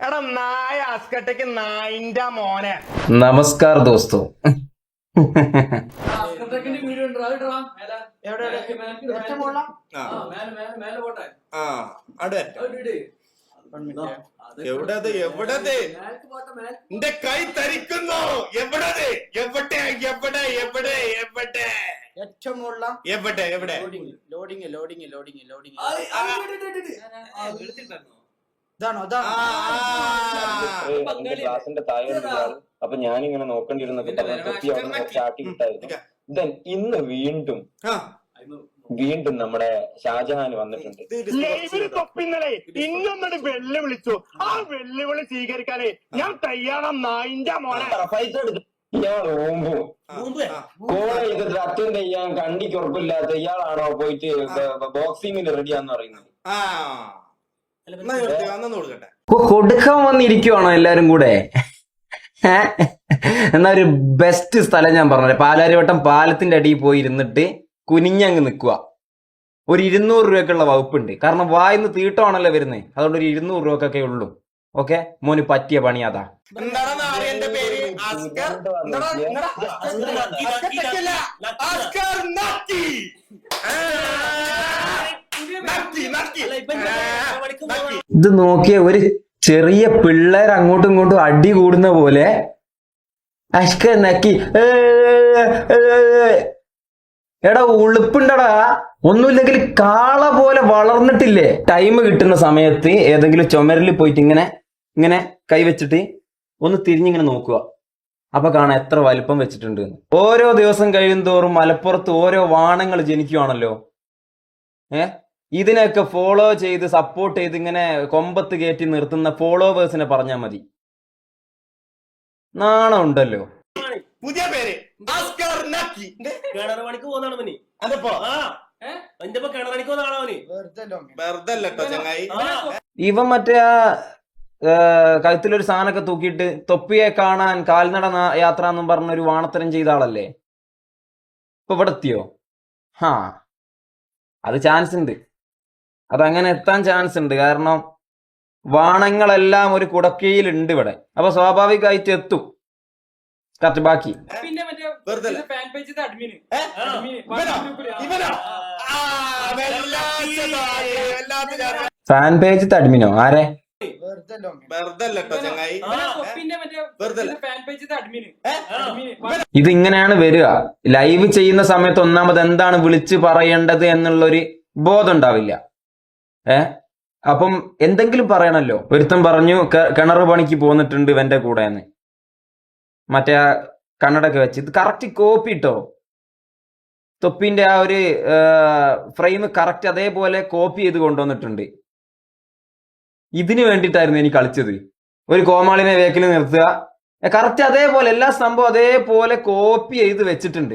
എടാ നായ അസ്കട്ടയ്ക്ക് നായിന്റെ മോനെ. നമസ്കാർ ദോസ്തോ. എവിടത് എന്റെ കൈ തരിക്കുന്നു. എവിടത് എവിടെ എവിടെ എവിടെ എവിടെ? ഏറ്റവും എവിടെ എവിടെ? Loading loading loading loading loading ഇതാണോ? ക്ലാസിന്റെ താഴെ അപ്പൊ ഞാനിങ്ങനെ നോക്കേണ്ടിരുന്നൊക്കെ പറഞ്ഞ. തൊപ്പി അവിടെ ചാട്ടി വിട്ടായിരുന്നു ദെൻ ഇന്ന് വീണ്ടും ആ. വീണ്ടും നമ്മുടെ ഷാജഹാൻ വന്നിട്ടുണ്ട്. ലൈവിൽ? തൊപ്പിന്നലെ ഇന്നൊന്നൊരു വെല്ലുവിളിച്ചു. ആ വെല്ലുവിളി സ്വീകരിക്കാനേ ഞാൻ തയ്യാറാ നായിന്റെ മോനെ. ഇയാൾ ഓമ്പു ചെയ്തിട്ട് അറ്റൻഡ് ചെയ്യാൻ കണ്ടിക്ക് ഉറപ്പില്ലാത്ത ഇയാളാണോ പോയിട്ട് ബോക്സിങ്ങിന് റെഡിയാന്ന് പറയുന്നത്? കൊടുക്കാൻ വന്നിരിക്കുവാണോ എല്ലാരും കൂടെ? എന്നാ ഒരു ബെസ്റ്റ് സ്ഥലം ഞാൻ പറഞ്ഞത് പാലാരിവട്ടം പാലത്തിന്റെ അടിയിൽ പോയി ഇരുന്നിട്ട് കുനിഞ്ഞങ്ങ് നിൽക്കുക. ഒരു ഇരുന്നൂറ് രൂപയ്ക്കുള്ള വകുപ്പുണ്ട്. കാരണം വായിന്ന് തീട്ടമാണല്ലോ വരുന്നത് അതുകൊണ്ട് ഒരു ഇരുന്നൂറ് രൂപക്കൊക്കെ ഉള്ളൂ. ഓക്കെ? മോന് പറ്റിയ പണി അതാ. എന്താണ് ഇത് നോക്കിയ ഒരു ചെറിയ പിള്ളേർ അങ്ങോട്ടും ഇങ്ങോട്ടും അടി കൂടുന്ന പോലെ അഷ്ക നക്കി. എടാ ഉളുപ്പുണ്ടടാ. ഒന്നുമില്ലെങ്കിൽ കാള പോലെ വളർന്നിട്ടില്ലേ? ടൈം കിട്ടുന്ന സമയത്ത് ഏതെങ്കിലും ചുമരിൽ പോയിട്ട് ഇങ്ങനെ ഇങ്ങനെ കൈവച്ചിട്ട് ഒന്ന് തിരിഞ്ഞിങ്ങനെ നോക്കുക. അപ്പൊ കാണാം എത്ര വലിപ്പം വെച്ചിട്ടുണ്ട് ഓരോ ദിവസം കഴിയുന്തോറും മലപ്പുറത്ത് ഓരോ വാണങ്ങൾ ജനിക്കുവാണല്ലോ. ഏ? ഇതിനെയൊക്കെ ഫോളോ ചെയ്ത് സപ്പോർട്ട് ചെയ്ത് ഇങ്ങനെ കൊമ്പത്ത് കയറ്റി നിർത്തുന്ന ഫോളോവേഴ്സിനെ പറഞ്ഞാൽ മതി. നാണം ഉണ്ടല്ലോ. പുതിയ പേര്. ഇവ പോകുന്നതാണ്? എന്റെ പോകുന്ന ഇവൻ മറ്റേ ആ കഴുത്തിലൊരു സാധനമൊക്കെ തൂക്കിയിട്ട് തൊപ്പിയെ കാണാൻ കാൽനട നാ- യാത്ര എന്നും പറഞ്ഞ ഒരു വാണത്തരം ചെയ്ത ആളല്ലേ? ഇപ്പൊ ഇവിടെ എത്തിയോ ഹാ. അത് ചാൻസ് ഉണ്ട്. അതങ്ങനെ എത്താൻ ചാൻസ് ഉണ്ട്. കാരണം വാണങ്ങളെല്ലാം ഒരു കുടക്കീയിലുണ്ട് ഇവിടെ. അപ്പൊ സ്വാഭാവികമായിട്ട് എത്തും. കറക്റ്റ് ബാക്കി. പിന്നെ മറ്റേ ഫാൻ പേജ് അഡ്മിനോ ആരെ? വെറുതെ വെറുതെ അല്ലട്ടോ ചങ്ങായി. ഇവനെ മറ്റേ ഫാൻ പേജിന്റെ അഡ്മിന് ഇത് ഇങ്ങനെയാണ് വരിക. ലൈവ് ചെയ്യുന്ന സമയത്ത് ഒന്നാമത് എന്താണ് വിളിച്ച് പറയേണ്ടത് എന്നുള്ളൊരു ബോധം ഉണ്ടാവില്ല. ഏ? അപ്പം എന്തെങ്കിലും പറയണല്ലോ. ഒരുത്തൻ പറഞ്ഞു കിണർ പണിക്ക് പോന്നിട്ടുണ്ട് ഇവന്റെ കൂടെ എന്ന് മറ്റേ കണ്ണടൊക്കെ വെച്ച്. ഇത് കറക്റ്റ് കോപ്പി ഇട്ടോ തൊപ്പിന്റെ ആ ഒരു ഫ്രെയിം കറക്റ്റ് അതേപോലെ കോപ്പി ചെയ്ത് കൊണ്ടുവന്നിട്ടുണ്ട്. ഇതിനു വേണ്ടിയിട്ടായിരുന്നു എനിക്ക് കളിച്ചത്. ഒരു കോമാളിനെ വേക്കിൽ നിർത്തുക. കറക്റ്റ് അതേപോലെ എല്ലാ സംഭവം അതേപോലെ കോപ്പി ചെയ്ത് വെച്ചിട്ടുണ്ട്.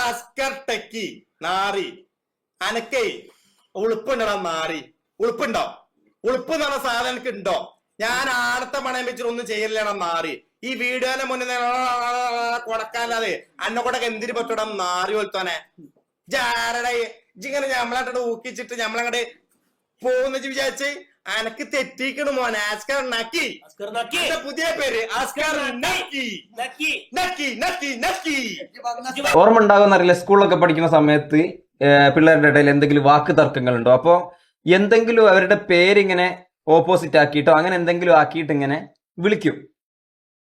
അസ്കർ ടെക്കി നാറി അനക്കേ ഉളുപ്പുണ്ടടാ നാറി ഉളുപ്പുണ്ടോ ഉളുപ്പ് എന്ന് പറഞ്ഞ സാധനം എനിക്ക് ഉണ്ടോ ഞാൻ ആടത്തെ പണയം വെച്ചിട്ട് ഒന്നും ചെയ്യലാണ് നാറി ഈ വീഡിയോനെ മുന്നേ കൊടക്കാല്ലാതെ അന്നെ കൊടക്ക് എന്തിരി പറ്റൂടാ നാറി പോലത്തോനെ ജാരടെ ഇങ്ങനെ ഞമ്മളായിട്ട് ഊക്കിച്ചിട്ട് ഞമ്മളങ്ങടെ പോകുന്ന വിചാരിച്ച് അനക്ക് തെറ്റിക്കണു മോനെ. ആസ്കർ നക്കി. എന്റെ പുതിയ പേര്. ആസ്കർ നക്കി. നക്കി. നക്കി. നക്കി നക്കി ഓർമ്മ ഉണ്ടാകുമെന്നറിയില്ല സ്കൂളിലൊക്കെ പഠിക്കുന്ന സമയത്ത് പിള്ളേരുടെ ഇടയിൽ എന്തെങ്കിലും വാക്ക് തർക്കങ്ങളുണ്ടോ? അപ്പൊ എന്തെങ്കിലും അവരുടെ പേരിങ്ങനെ ഓപ്പോസിറ്റ് ആക്കിയിട്ടോ അങ്ങനെ എന്തെങ്കിലും ആക്കിയിട്ട് ഇങ്ങനെ വിളിക്കും.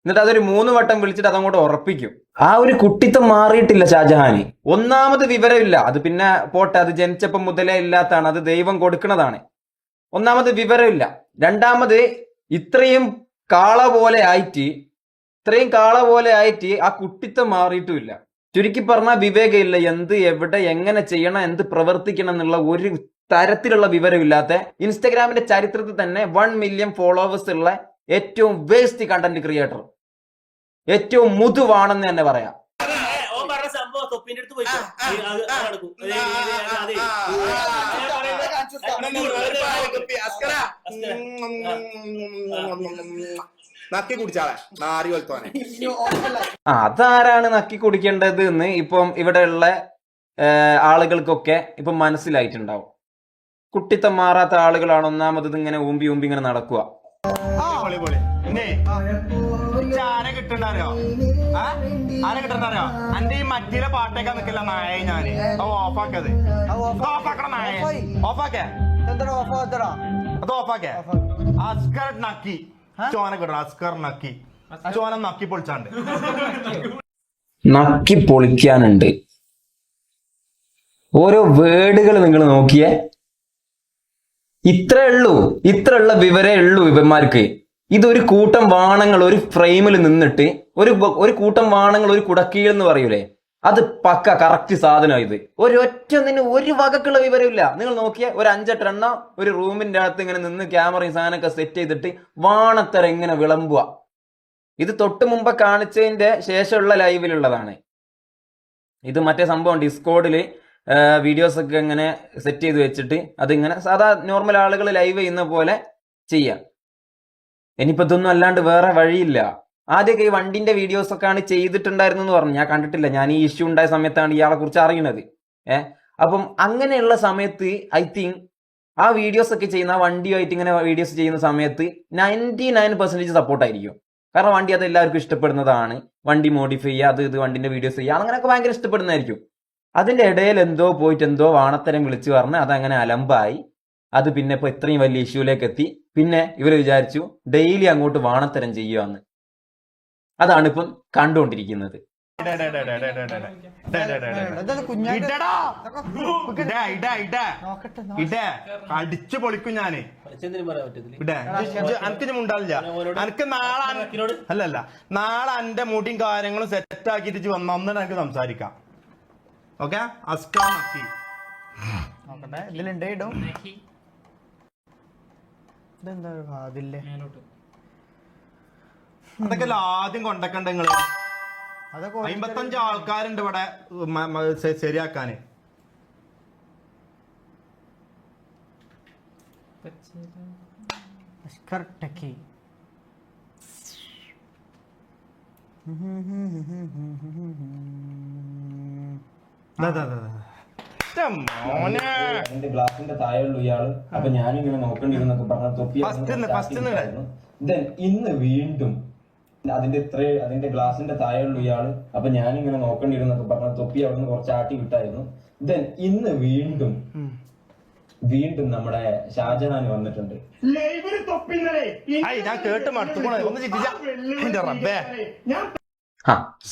എന്നിട്ട് അതൊരു മൂന്ന് വട്ടം വിളിച്ചിട്ട് അതങ്ങോട്ട് ഉറപ്പിക്കും. ആ ഒരു കുട്ടിത്തം മാറിയിട്ടില്ല ഷാജഹാന്. ഒന്നാമത് വിവരമില്ല. അത് പിന്നെ പോട്ടെ അത് ജനിച്ചപ്പം മുതലേ ഇല്ലാത്തതാണ്. അത് ദൈവം കൊടുക്കുന്നതാണ് ഒന്നാമത് വിവരമില്ല. രണ്ടാമത് ഇത്രയും കാള പോലെ ആയിട്ട് ഇത്രയും കാള പോലെ ആയിട്ട് ആ കുട്ടിത്തം മാറിയിട്ടുമില്ല. ചുരുക്കി പറഞ്ഞാൽ വിവേകമില്ല. എന്ത് എവിടെ എങ്ങനെ ചെയ്യണം എന്ത് പ്രവർത്തിക്കണം എന്നുള്ള ഒരു തരത്തിലുള്ള വിവരമില്ലാത്ത ഇൻസ്റ്റഗ്രാമിന്റെ ചരിത്രത്തിൽ തന്നെ വൺ മില്യൺ ഫോളോവേഴ്സ് ഉള്ള ഏറ്റവും വേസ്റ്റ് കണ്ടന്റ് ക്രിയേറ്റർ ഏറ്റവും മുതുവാണെന്ന് തന്നെ പറയാം. തൊപ്പിന്റെ അടുത്ത് പോയി നക്കി കുടിച്ചാളെ നാരി അതാരാണ് നക്കി കുടിക്കേണ്ടത് എന്ന് ഇപ്പം ഇവിടെയുള്ള ഉള്ള ആളുകൾക്കൊക്കെ ഇപ്പൊ മനസ്സിലായിട്ടുണ്ടാവും കുട്ടിത്തം മാറാത്ത ആളുകളാണ് ഒന്നാമത് ഇങ്ങനെ ഊമ്പി ഊമ്പി ഇങ്ങനെ നടക്കുക കിട്ടണ്ടറിയോ ആ? ആരെ കിട്ടണ്ടറിയോ അന്റെ ഈ മറ്റിലെ പാട്ടേക്കാൻ നിക്കില്ല നായ ഞാൻ. അത് ഓഫാക്കത് ഓഫാക്കണ നായ. ഓഫാക്കേ? അത് ഓഫാക്കേ? അസ്കർ നക്കി. ചോന കിട്ടണം. അസ്കർ നക്കി. ചോന നക്കി പൊളിച്ചാണ്ട്. നക്കി പൊളിക്കാനുണ്ട്. ഓരോ വേർഡുകൾ നിങ്ങൾ നോക്കിയേ. ഇത്രേ ഉള്ളൂ. ഇത്ര ഉള്ള വിവരേ ഉള്ളൂ ഇവന്മാർക്ക്. ഇതൊരു കൂട്ടം വാണങ്ങൾ ഒരു ഫ്രെയിമിൽ നിന്നിട്ട് ഒരു ഒരു കൂട്ടം വാണങ്ങൾ ഒരു കുടക്കീൽ എന്ന് പറയൂലേ? അത് പക്ക കറക്റ്റ് സാധനം ഇത്. ഒരൊറ്റ നിന്ന് ഒരു വകക്കുള്ള വിവരമില്ല. നിങ്ങൾ നോക്കിയേ ഒരു അഞ്ചെട്ടെണ്ണ ഒരു റൂമിന്റെ അകത്ത് ഇങ്ങനെ നിന്ന് ക്യാമറയും സാധനമൊക്കെ സെറ്റ് ചെയ്തിട്ട് വാണത്തര ഇങ്ങനെ വിളമ്പുക. ഇത് തൊട്ട് മുമ്പ് കാണിച്ചതിന്റെ ശേഷമുള്ള ലൈവിലുള്ളതാണ്. ഇത് മറ്റേ സംഭവം ഡിസ്കോഡിൽ വീഡിയോസ് ഒക്കെ ഇങ്ങനെ സെറ്റ് ചെയ്ത് വെച്ചിട്ട് അതിങ്ങനെ സാധാ നോർമൽ ആളുകൾ ലൈവ് ചെയ്യുന്ന പോലെ ചെയ്യാം. ഇനിയിപ്പോ ഇതൊന്നും അല്ലാണ്ട് വേറെ വഴിയില്ല. ആദ്യമൊക്കെ ഈ വണ്ടിന്റെ വീഡിയോസ് ഒക്കെ ആണ് ചെയ്തിട്ടുണ്ടായിരുന്നു എന്ന് പറഞ്ഞു. ഞാൻ കണ്ടിട്ടില്ല. ഞാൻ ഈ ഇഷ്യൂ ഉണ്ടായ സമയത്താണ് ഇയാളെ കുറിച്ച് അറിയുന്നത് ഏഹ് അപ്പം അങ്ങനെയുള്ള സമയത്ത് ഐ തിങ്ക് ആ വീഡിയോസ് ഒക്കെ ചെയ്യുന്ന ആ വണ്ടിയുമായിട്ട് ഇങ്ങനെ വീഡിയോസ് ചെയ്യുന്ന സമയത്ത് നയന്റി നയൻ സപ്പോർട്ട് സപ്പോർട്ടായിരിക്കും കാരണം വണ്ടി അത് എല്ലാവർക്കും ഇഷ്ടപ്പെടുന്നതാണ്. വണ്ടി മോഡിഫൈ ചെയ്യുക അത് ഇത് വണ്ടിന്റെ വീഡിയോസ് ചെയ്യുക അങ്ങനെയൊക്കെ ഭയങ്കര ഇഷ്ടപ്പെടുന്നതായിരിക്കും. അതിന്റെ ഇടയിൽ എന്തോ പോയിട്ട് എന്തോ വാണത്തരം വിളിച്ചു പറഞ്ഞ് അതങ്ങനെ അലമ്പായി. അത് പിന്നെ ഇപ്പൊ ഇത്രയും വലിയ ഇഷ്യൂലേക്ക് എത്തി. പിന്നെ ഇവർ വിചാരിച്ചു ഡെയിലി അങ്ങോട്ട് വാണത്തരം ചെയ്യുവാന്ന് അതാണ് ഇപ്പം കണ്ടുകൊണ്ടിരിക്കുന്നത് കുഞ്ഞായിട്ട് ഇടടാ ഇടാ ഇടാ ഇടാ നോക്കട്ടെ ഇടേ അടിച്ചു പൊളിക്കും ഞാൻ അനക്ക് ഉണ്ടാവില്ല അനക്ക് നാളെ അല്ലല്ല നാളെ എന്റെ മുടിയും കാര്യങ്ങളും സെറ്റ് ആക്കിയിട്ട് വന്ന അന്ന് എനിക്ക് സംസാരിക്കാം ഓക്കെ അസ്കാ ഇതിലുണ്ട് ഇടും ഇതെന്താ അതൊക്കെ ആദ്യം കൊണ്ടക്കണ്ട നിങ്ങൾ? അമ്പത്തഞ്ച് ആൾക്കാരുണ്ട് ഇവിടെ ശരിയാക്കാന്. അതെ അതെ അതെ ദാ, ദാ. ന്റെ മോനെ എന്റെ ഗ്ലാസിന്റെ താഴെയുള്ള ഇയാൾ. അപ്പൊ ഞാനിങ്ങനെ നോക്കേണ്ടിരുന്നൊക്കെ പറഞ്ഞ തൊപ്പി ഇന്ന് വീണ്ടും അതിന്റെ ഇത്ര അതിന്റെ ഗ്ലാസിന്റെ താഴെയുള്ള ഇയാൾ. അപ്പൊ ഞാനിങ്ങനെ നോക്കേണ്ടിരുന്നൊക്കെ പറഞ്ഞ തൊപ്പി അവിടെ നിന്ന് കുറച്ച് ആട്ടി വിട്ടായിരുന്നു. ദെൻ ഇന്ന് വീണ്ടും വീണ്ടും നമ്മുടെ ഷാജഹാൻ വന്നിട്ടുണ്ട്. ഞാൻ കേട്ട്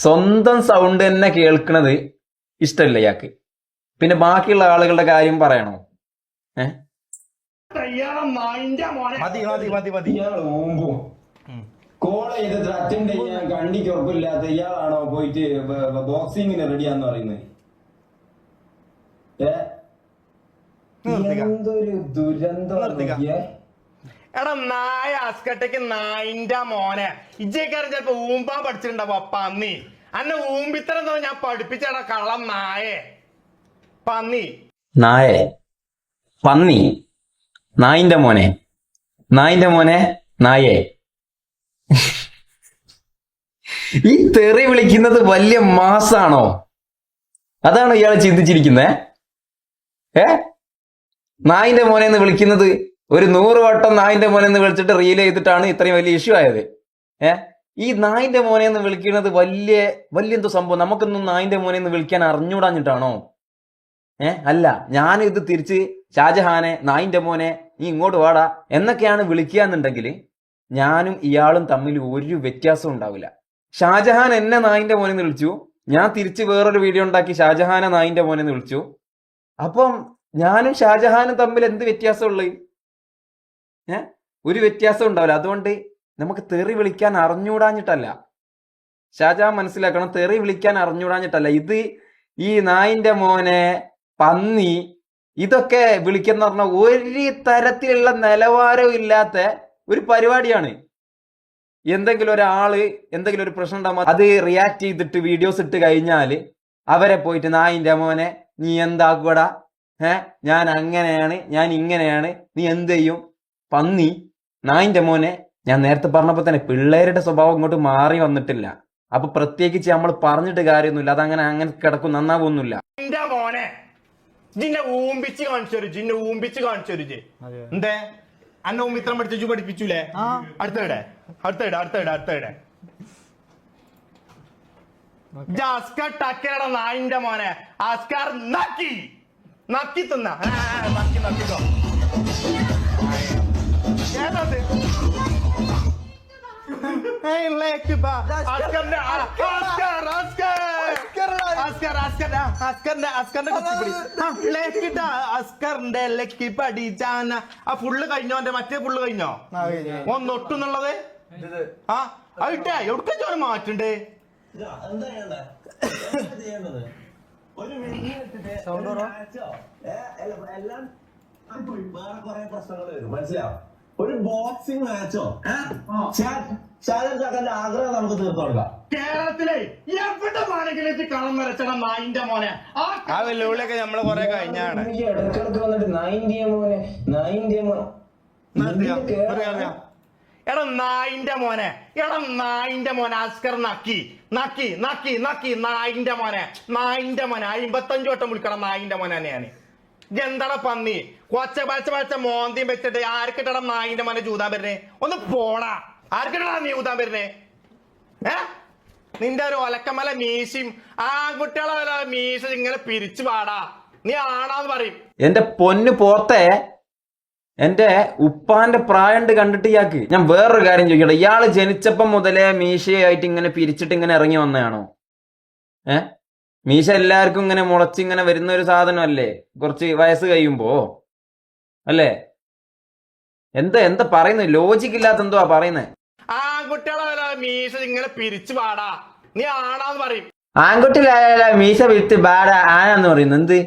സ്വന്തം സൗണ്ട് തന്നെ കേൾക്കുന്നത് ഇഷ്ടമില്ല ഇയാൾക്ക്. പിന്നെ ബാക്കിയുള്ള ആളുകളുടെ കാര്യം പറയണോ? ഏഹ് തയ്യാറ നായിന്റെ മോനെ. മതി മതി മതി മതി. ഇയാൾ ഊമ്പും കോൾ ചെയ്തിട്ട് അറ്റൻഡ് ചെയ്യാൻ കണ്ടിക്ക് ഉറപ്പില്ലാത്ത ഇയാളാണോ പോയിട്ട് ബോക്സിങ്ങിന് റെഡിയാന്ന് പറയുന്നത്? എന്തൊരു ദുരന്തം. എടാ നായ അസ്കട്ടയ്ക്ക് നായിന്റെ മോനെ. ഇജ്ജേക്കാരൻ ചിലപ്പോ ഊമ്പാൻ അപ്പ അന്നീ. അന്നെ ഊമ്പിത്തരം ഞാൻ പഠിപ്പിച്ചടാ കള്ളം നായേ. പന്നി. നായ. പന്നി. നായിന്റെ മോനെ. നായിന്റെ മോനെ നായേ. ഈ തെറി വിളിക്കുന്നത് വലിയ മാസാണോ? അതാണ് ഇയാൾ ചിന്തിച്ചിരിക്കുന്നത് ഏ? നായിന്റെ മോനെ എന്ന് വിളിക്കുന്നത് ഒരു നൂറ് വട്ടം നായിന്റെ മോനെ എന്ന് വിളിച്ചിട്ട് റീൽ ചെയ്തിട്ടാണ് ഇത്രയും വലിയ ഇഷ്യൂ ആയത്. ഏ? ഈ നായിന്റെ മോനെ എന്ന് വിളിക്കുന്നത് വലിയ വലിയ എന്തോ സംഭവം. നമുക്കൊന്നും നായിന്റെ മോനെ എന്ന് വിളിക്കാൻ അറിഞ്ഞൂടാഞ്ഞിട്ടാണോ ഏ? അല്ല ഞാൻ ഇത് തിരിച്ച് ഷാജഹാനെ നായിന്റെ മോനെ നീ ഇങ്ങോട്ട് വാടാ എന്നൊക്കെയാണ് വിളിക്കുക എന്നുണ്ടെങ്കിൽ ഞാനും ഇയാളും തമ്മിൽ ഒരു വ്യത്യാസവും ഉണ്ടാവില്ല. ഷാജഹാൻ എന്നെ നായിന്റെ മോനെന്ന് വിളിച്ചു. ഞാൻ തിരിച്ച് വേറൊരു വീഡിയോ ഉണ്ടാക്കി ഷാജഹാനെ നായിന്റെ മോനെന്ന് വിളിച്ചു. അപ്പം ഞാനും ഷാജഹാനും തമ്മിൽ എന്ത് വ്യത്യാസമുള്ളത് ഏ? ഒരു വ്യത്യാസം ഉണ്ടാവില്ല. അതുകൊണ്ട് നമുക്ക് തെറി വിളിക്കാൻ അറിഞ്ഞൂടാഞ്ഞിട്ടല്ല ഷാജഹാൻ മനസ്സിലാക്കണം തെറി വിളിക്കാൻ അറിഞ്ഞൂടാഞ്ഞിട്ടല്ല ഇത് ഈ നായിന്റെ മോനെ പന്നി ഇതൊക്കെ വിളിക്കുന്ന പറഞ്ഞ ഒരു തരത്തിലുള്ള നിലവാരവും ഇല്ലാത്ത ഒരു പരിപാടിയാണ്. എന്തെങ്കിലും ഒരാൾ എന്തെങ്കിലും ഒരു പ്രശ്നം ഉണ്ടാകുമ്പോൾ അത് റിയാക്ട് ചെയ്തിട്ട് വീഡിയോസ് ഇട്ട് കഴിഞ്ഞാൽ അവരെ പോയിട്ട് നായിന്റെ മോനെ നീ എന്താക്കൂടാ ഏ ഞാൻ അങ്ങനെയാണ് ഞാൻ ഇങ്ങനെയാണ് നീ എന്ത് ചെയ്യും? പന്നി നായിന്റെ മോനെ ഞാൻ നേരത്തെ പറഞ്ഞപ്പോ തന്നെ പിള്ളേരുടെ സ്വഭാവം ഇങ്ങോട്ട് മാറി വന്നിട്ടില്ല. അപ്പൊ പ്രത്യേകിച്ച് നമ്മൾ പറഞ്ഞിട്ട് കാര്യമൊന്നുമില്ല. അതങ്ങനെ അങ്ങനെ കിടക്കും നന്നാവൊന്നുമില്ല. ജിന്നെ ഊമ്പിച്ച് കാണിച്ചു തരും ജിന്നെ ഊമ്പിച്ച് കാണിച്ചു ജി. അതെ. എന്തേ? അന്നെ ഊമ്പിത്രം പഠിച്ചു ജു പഠിപ്പിച്ചൂലേ. അടുത്തവിടെ അടുത്തവിടെ അടുത്തവിടെ അടുത്തവിടെ അസ്കർ നായിന്റെ മോനെ. അസ്കർ നക്കി. നക്കി തിന്ന. നക്കി നക്കിക്കോ ഏതത്? ലേക്ക് ബാ. ആസ്കാർ. ആ, അസ്കർ, അസ്കർ. അസ്കറിന്റെ അസ്കറിന്റെ കുത്തിപ്പിടി. ആ, ലേക്കിട്ട. അസ്കറിന്റെ ലക്കി പഠിച്ചാന ആ ഫുള്ള് കഴിഞ്ഞോ? എന്റെ മറ്റേ ഫുള്ള് കഴിഞ്ഞോ. ഒന്നൊട്ടുന്നുള്ളത് ആ അതിട്ടാ എവിടെ ചോര മാറ്റണ്ടേ? ഒരു എല്ലാം കുറെ പ്രശ്നങ്ങൾ വരും. മനസ്സിലാവും ഒരു ബോക്സിംഗ് മാച്ചോ ചാലഞ്ചാക്കന്റെ ചാക്കന്റെ ആഗ്രഹം നമുക്ക് തീർത്തു കൊടുക്കാം. കേരളത്തിലെ എവിടെ വേണമെങ്കിലും കളം വരച്ചണം നായിന്റെ മോനെ? ആ വെല്ലുവിളിയൊക്കെ നമ്മൾ കൊറേ കഴിഞ്ഞാണ്. ഇടക്കിടക്ക് വന്നിട്ട് നായിന്റെ മോനെ നായിന്റെ മോനെ? എടാ നായിന്റെ മോനെ എടാ നായിന്റെ മോനെ അസ്കർ നക്കി നക്കി നക്കി നക്കി നായിന്റെ മോനെ നായിന്റെ മോനെ. അമ്പത്തഞ്ചു വട്ടം വിളിക്കണം നായിന്റെ മോനെ ഞാൻ എന്താടാ പന്നി? കൊച്ച പച്ച പച്ച മോന്തിയും വെച്ചിട്ട് ആർക്കിട്ടടാ നായിന്റെ മനെ ചൂതാൻ വരുന്നേ? ഒന്ന് പോടാ. ആർക്കിട്ടടാ നീ ഊതാൻ വരുന്നേ? ഏ? നിന്റെ ഒരു ഒലക്കമല മീശയും വല്ല മീശ ഇങ്ങനെ പിരിച്ചു പാടാ. നീ ആണാന്ന് പറയും. എന്റെ പൊന്നു പോത്തെ എന്റെ ഉപ്പാന്റെ പ്രായണ്ട് കണ്ടിട്ട് ഇയാൾക്ക്. ഞാൻ വേറൊരു കാര്യം ചോദിക്കട്ടെ ഇയാൾ ജനിച്ചപ്പം മുതലേ മീശയായിട്ട് ഇങ്ങനെ പിരിച്ചിട്ട് ഇങ്ങനെ ഇറങ്ങി വന്നതാണോ? ഏ? മീശ എല്ലാവർക്കും ഇങ്ങനെ മുളച്ച് ഇങ്ങനെ വരുന്ന ഒരു സാധനമല്ലേ? കുറച്ച് വയസ്സ് കഴിയുമ്പോ? അല്ലേ? എന്താ എന്താ പറയുന്നത് ലോജിക് ഇല്ലാത്ത എന്തുവാ പറയുന്നത് ആൺകുട്ടികളെ മീശ ഇങ്ങനെ പിരിച്ചു പാടാ. നീ ആണാന്ന് പറയും. ആൺകുട്ടിയിലായാല മീശ വിട്ട് ബാഡ ആനാന്ന് പറയുന്നത് എന്ത്?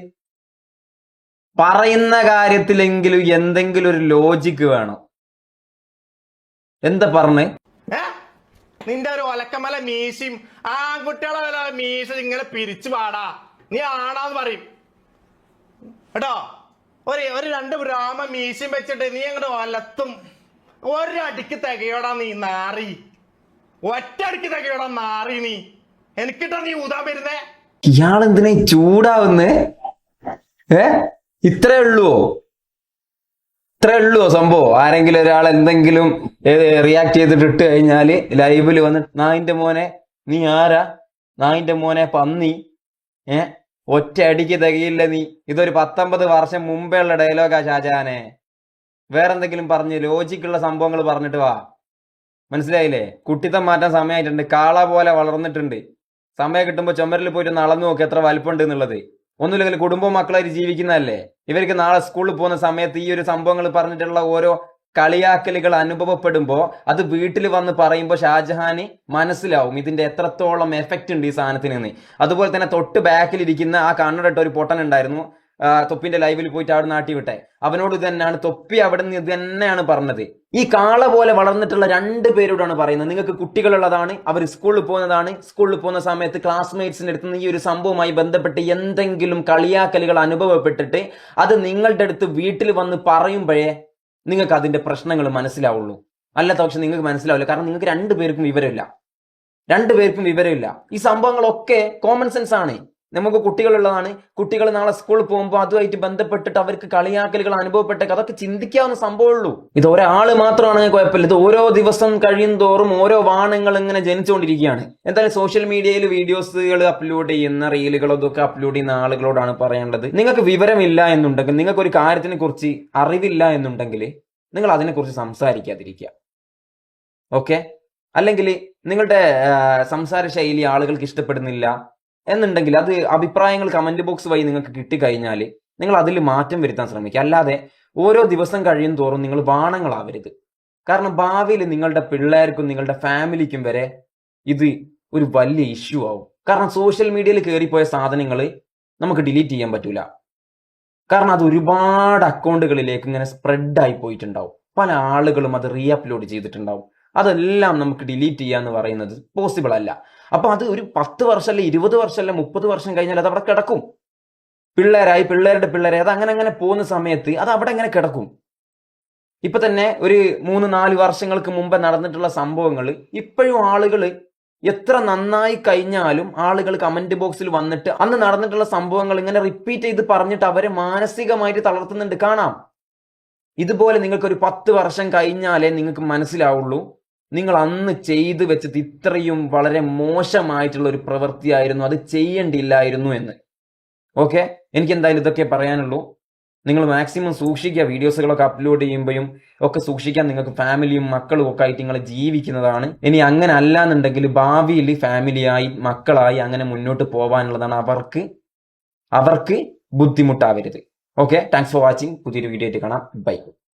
പറയുന്ന കാര്യത്തിലെങ്കിലും എന്തെങ്കിലും ഒരു ലോജിക്ക് വേണം. എന്താ പറഞ്ഞേ? നിന്റെ ഒരു ഒലക്കമല മീശയും ആൺകുട്ടികളെ വല്ല മീശ ഇങ്ങനെ പിരിച്ചു പാടാ. നീ ആണാന്ന് പറയും. കേട്ടോ? ഒരു ഒരു രണ്ട് ബ്രാഹ്മ മീശയും വെച്ചിട്ട് നീ അങ്ങോട്ട് ഒലത്തും. ഒരടിക്ക് തികയോടാ നീ നാറി. ഒറ്റടിക്ക് തികയോടാ നാറി നീ. എനിക്കിട്ടാ നീ ഊതാൻ വരുന്നേ? ഇയാൾ ചൂടാവുന്നേ? ഏ? ഇത്രേ ഉള്ളൂ. ഇത്രേ ഉള്ളൂ സംഭവം. ആരെങ്കിലും ഒരാൾ എന്തെങ്കിലും റിയാക്ട് ചെയ്തിട്ട് ഇട്ട് കഴിഞ്ഞാൽ ലൈവിൽ വന്ന് നായിന്റെ മോനെ നീ ആരാ? നായിന്റെ മോനെ പന്നി. ഏ ഒറ്റ അടിക്ക് തികയില്ല നീ. ഇതൊരു പത്തൊമ്പത് വർഷം മുമ്പേ ഉള്ള ഡയലോഗാ ഷാജഹാനെ. വേറെന്തെങ്കിലും പറഞ്ഞ് ലോജിക്കുള്ള സംഭവങ്ങൾ പറഞ്ഞിട്ട് വാ. മനസ്സിലായില്ലേ? കുട്ടിത്തം മാറ്റാൻ സമയമായിട്ടുണ്ട് കാള പോലെ വളർന്നിട്ടുണ്ട്. സമയം കിട്ടുമ്പോൾ ചുമരിൽ പോയിട്ട് ഒന്ന് അളന്നു നോക്കി എത്ര വലിപ്പമുണ്ട് എന്നുള്ളത്. ഒന്നുമില്ലെങ്കിൽ കുടുംബവും മക്കളായിട്ട് ജീവിക്കുന്നതല്ലേ? ഇവർക്ക് നാളെ സ്കൂളിൽ പോകുന്ന സമയത്ത് ഈ ഒരു സംഭവങ്ങൾ പറഞ്ഞിട്ടുള്ള ഓരോ കളിയാക്കലുകൾ അനുഭവപ്പെടുമ്പോൾ അത് വീട്ടിൽ വന്ന് പറയുമ്പോൾ ഷാജഹാന് മനസ്സിലാവും ഇതിന്റെ എത്രത്തോളം എഫക്റ്റ് ഉണ്ട് ഈ സാധനത്തിന് അതുപോലെ തന്നെ തൊട്ട് ബാക്കിലിരിക്കുന്ന ആ കണ്ണടട്ട ഒരു പൊട്ടൻ ഉണ്ടായിരുന്നു. തൊപ്പിന്റെ ലൈവിൽ പോയിട്ട് അവിടെ നാട്ടി വിട്ടെ. അവനോട് തന്നെയാണ് തൊപ്പി അവിടെ നിന്ന് ഇത് തന്നെയാണ് പറഞ്ഞത്. ഈ കാള പോലെ വളർന്നിട്ടുള്ള രണ്ട് പേരോടാണ് പറയുന്നത്. നിങ്ങൾക്ക് കുട്ടികളുള്ളതാണ് അവർ സ്കൂളിൽ പോകുന്നതാണ്. സ്കൂളിൽ പോകുന്ന സമയത്ത് ക്ലാസ്മേറ്റ്സിന്റെ അടുത്ത് നിന്ന് ഈ ഒരു സംഭവവുമായി ബന്ധപ്പെട്ട് എന്തെങ്കിലും കളിയാക്കലുകൾ അനുഭവപ്പെട്ടിട്ട് അത് നിങ്ങളുടെ അടുത്ത് വീട്ടിൽ വന്ന് പറയുമ്പോഴേ നിങ്ങൾക്ക് അതിന്റെ പ്രശ്നങ്ങൾ മനസ്സിലാവുള്ളൂ. അല്ലാത്ത പക്ഷെ നിങ്ങൾക്ക് മനസ്സിലാവില്ല. കാരണം നിങ്ങൾക്ക് രണ്ടുപേർക്കും വിവരമില്ല. രണ്ടുപേർക്കും വിവരമില്ല. ഈ സംഭവങ്ങളൊക്കെ കോമൺ സെൻസ് ആണ്. നമുക്ക് കുട്ടികളുള്ളതാണ്. കുട്ടികൾ നാളെ സ്കൂളിൽ പോകുമ്പോൾ അതുമായിട്ട് ബന്ധപ്പെട്ടിട്ട് അവർക്ക് കളിയാക്കലുകൾ അനുഭവപ്പെട്ടേക്ക് അതൊക്കെ ചിന്തിക്കാവുന്ന സംഭവമുള്ളൂ. ഇത് ഒരാൾ മാത്രമാണെങ്കിൽ കുഴപ്പമില്ല. ഇത് ഓരോ ദിവസം കഴിയും തോറും ഓരോ വാണങ്ങൾ ഇങ്ങനെ ജനിച്ചുകൊണ്ടിരിക്കുകയാണ്. എന്തായാലും സോഷ്യൽ മീഡിയയിൽ വീഡിയോസുകൾ അപ്ലോഡ് ചെയ്യുന്ന റീലുകൾ ഇതൊക്കെ അപ്ലോഡ് ചെയ്യുന്ന ആളുകളോടാണ് പറയേണ്ടത്. നിങ്ങൾക്ക് വിവരമില്ല എന്നുണ്ടെങ്കിൽ നിങ്ങൾക്ക് ഒരു കാര്യത്തിനെ കുറിച്ച് അറിവില്ല എന്നുണ്ടെങ്കിൽ നിങ്ങൾ അതിനെക്കുറിച്ച് സംസാരിക്കാതിരിക്കുക. ഓക്കെ അല്ലെങ്കിൽ നിങ്ങളുടെ സംസാര ശൈലി ആളുകൾക്ക് ഇഷ്ടപ്പെടുന്നില്ല. എന്നുണ്ടെങ്കിൽ അത് അഭിപ്രായങ്ങൾ കമന്റ് ബോക്സ് വഴി നിങ്ങൾക്ക് കിട്ടിക്കഴിഞ്ഞാൽ നിങ്ങൾ അതിൽ മാറ്റം വരുത്താൻ ശ്രമിക്കുക. അല്ലാതെ ഓരോ ദിവസം കഴിയും തോറും നിങ്ങൾ ബാണങ്ങളാവരുത്. കാരണം ഭാവിയിൽ നിങ്ങളുടെ പിള്ളേർക്കും നിങ്ങളുടെ ഫാമിലിക്കും വരെ ഇത് ഒരു വലിയ ഇഷ്യൂ ആവും. കാരണം സോഷ്യൽ മീഡിയയിൽ കയറിപ്പോയ സാധനങ്ങൾ നമുക്ക് ഡിലീറ്റ് ചെയ്യാൻ പറ്റൂല. കാരണം അത് ഒരുപാട് അക്കൗണ്ടുകളിലേക്ക് ഇങ്ങനെ സ്പ്രെഡ് ആയി പോയിട്ടുണ്ടാവും. പല ആളുകളും അത് റീ അപ്ലോഡ് ചെയ്തിട്ടുണ്ടാവും. അതെല്ലാം നമുക്ക് ഡിലീറ്റ് ചെയ്യുക എന്ന് പറയുന്നത് പോസിബിൾ അല്ല. അപ്പൊ അത് ഒരു പത്ത് വർഷമല്ല ഇരുപത് വർഷമല്ല മുപ്പത് വർഷം കഴിഞ്ഞാൽ അത് അവിടെ കിടക്കും. പിള്ളേരായി പിള്ളേരുടെ പിള്ളേരെ അത് അങ്ങനെ അങ്ങനെ പോകുന്ന സമയത്ത് അത് അവിടെ അങ്ങനെ കിടക്കും? ഇപ്പൊ തന്നെ ഒരു മൂന്ന് നാല് വർഷങ്ങൾക്ക് മുമ്പ് നടന്നിട്ടുള്ള സംഭവങ്ങൾ ഇപ്പോഴും ആളുകൾ എത്ര നന്നായി കഴിഞ്ഞാലും ആളുകൾ കമന്റ് ബോക്സിൽ വന്നിട്ട് അന്ന് നടന്നിട്ടുള്ള സംഭവങ്ങൾ ഇങ്ങനെ റിപ്പീറ്റ് ചെയ്ത് പറഞ്ഞിട്ട് അവരെ മാനസികമായിട്ട് തളർത്തുന്നുണ്ട്. കാണാം. ഇതുപോലെ നിങ്ങൾക്ക് ഒരു പത്ത് വർഷം കഴിഞ്ഞാലേ നിങ്ങൾക്ക് മനസ്സിലാവുള്ളൂ. നിങ്ങൾ അന്ന് ചെയ്തു വെച്ചത് ഇത്രയും വളരെ മോശമായിട്ടുള്ള ഒരു പ്രവൃത്തിയായിരുന്നു. അത് ചെയ്യേണ്ടില്ലായിരുന്നു എന്ന്. ഓക്കെ? എനിക്ക് എന്തായാലും ഇതൊക്കെ പറയാനുള്ളൂ. നിങ്ങൾ മാക്സിമം സൂക്ഷിക്കുക. വീഡിയോസുകളൊക്കെ അപ്ലോഡ് ചെയ്യുമ്പോഴും ഒക്കെ സൂക്ഷിക്കാൻ നിങ്ങൾക്ക് ഫാമിലിയും മക്കളും ഒക്കെ ആയിട്ട് നിങ്ങൾ ജീവിക്കുന്നതാണ്. ഇനി അങ്ങനെ അല്ല എന്നുണ്ടെങ്കിൽ ഭാവിയിൽ ഫാമിലിയായി മക്കളായി അങ്ങനെ മുന്നോട്ട് പോകാനുള്ളതാണ് അവർക്ക് അവർക്ക് ബുദ്ധിമുട്ടാവരുത്. ഓക്കെ? താങ്ക്സ് ഫോർ വാച്ചിങ് പുതിയൊരു വീഡിയോ ആയിട്ട് കാണാം. ബൈ